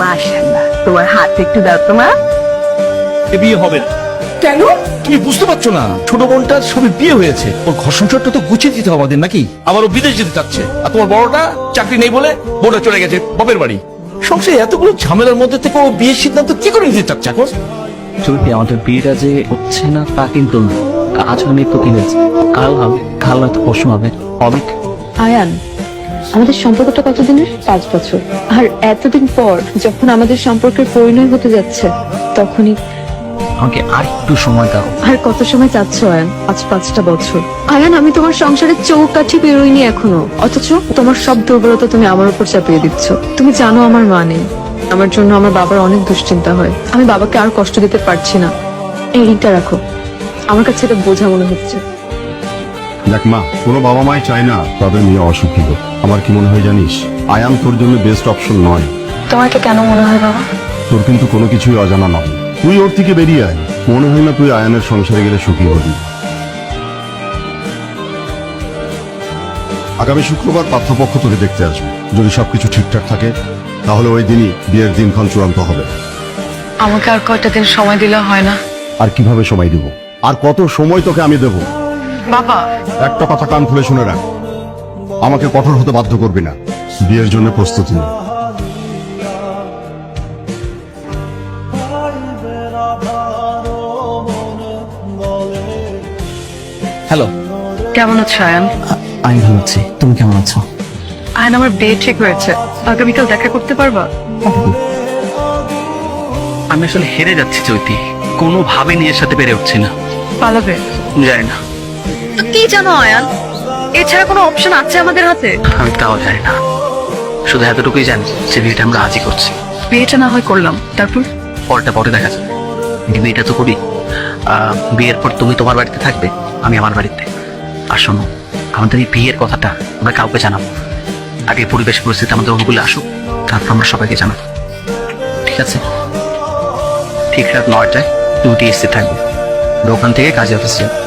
মাশাআল্লাহ তোমার হাত একটু দাও তো মা। এ বিয়ে হবে না। কেন? তুমি বুঝতে পারছ না ছোট বোনটার সবে বিয়ে হয়েছে। ওর ঘর সংসারটা তো গুছিয়ে দিতে হবে আমাদের নাকি? আবার ও বিদেশ যেতে চাচ্ছে। আর তোমার বড়টা চাকরি নেই বলে বোনটা চলে গেছে বাপের বাড়ি। সংসারে এতগুলো ঝামেলার মধ্যে থেকে ও বিয়ের সিদ্ধান্ত কি করে নিতে চাচ্ছে এখন? চলতি আমাদের বিয়েটা যে হচ্ছে না তা কিন্তু আজ আমি তো কিনেছি। কাল হবে কাল হয়তো পরশু হবে। হবে আয়ান আমাদের সম্পর্কটা কতদিনের? পাঁচ বছর। আর এতদিন পর যখন আমাদের সম্পর্কের পরিণয় হতে যাচ্ছে তখনই আমাকে আর একটু সময় দাও। আর কত সময় চাচ্ছ আয়ান? আজ পাঁচটা বছর। আয়ান আমি তোমার সংসারের চৌকাঠি বেরোইনি এখনও। অথচ তোমার সব দুর্বলতা তুমি আমার উপর চাপিয়ে দিচ্ছ। তুমি জানো আমার মা নেই। আমার জন্য আমার বাবার অনেক দুশ্চিন্তা হয়। আমি বাবাকে আর কষ্ট দিতে পারছি না। এই রাখো। আমার কাছে এটা বোঝা মনে হচ্ছে। দেখ মা কোনো বাবা মাই চায় না তাদের মেয়ে অসুখী হোক। আমার কি মনে হয় জানিস? আয়ান তোর জন্য বেস্ট অপশন নয়। তোমার এটা কেন মনে হয় বাবা? তোর কিন্তু কোনো কিছুই অজানা নয়। তুই ওর থেকে বেরিয়ে আয়। মনে হয় না তুই আয়ানের সংসারে গেলে সুখী হবি। আগামী শুক্রবার পাত্রপক্ষ তোকে দেখতে আসবে। যদি সবকিছু ঠিকঠাক থাকে তাহলে ওই দিনই বিয়ের দিনক্ষণ চূড়ান্ত হবে। আমাকে আর কয়টা দিন সময় দিলে হয় না। আর কীভাবে সময় দেব? আর কত সময় তোকে আমি দেব? বাবা। একটা কথা কান খুলে শুনে রাখ। আমাকে কঠোর হতে বাধ্য করবি না। বিয়ের জন্য প্রস্তুতি নে। হ্যালো। কেমন আছো আয়ান? আমি ভালো আছি। তুমি কেমন আছো? আয়ন আমার বিয়ে ঠিক হয়েছে। আগামীকাল দেখা করতে পারবা? আমি আসলে হেরে যাচ্ছি চৈতি। কোনোভাবে নিজের সাথে পেরে উঠছি না। পালাবে? জানি না। কি জানো আয়ান? এছাড়া কোনো অপশন আছে আমাদের হাতে? আমি তাও জানি না। শুধু এতটুকুই জানি যে বিয়েটা আমরা আজই করছি। বিয়েটা না হয় করলাম। তারপর? পরটা পরে দেখা যাবে। কিন্তু বিয়েটা তো করি। আহ, বিয়ের পর তুমি তোমার বাড়িতে থাকবে আমি আমার বাড়িতে। আর শোনো আমাদের এই বিয়ের কথাটা আমরা কাউকে জানাব আগে পরিবেশ পরিস্থিতি আমাদের অনুকূলে আসুক তারপর আমরা সবাইকে জানাব। ঠিক আছে? ঠিক রাত নয়টায় ডিউটি এসে থাকবে। দোকান থেকে কাজে অফিস যাবে।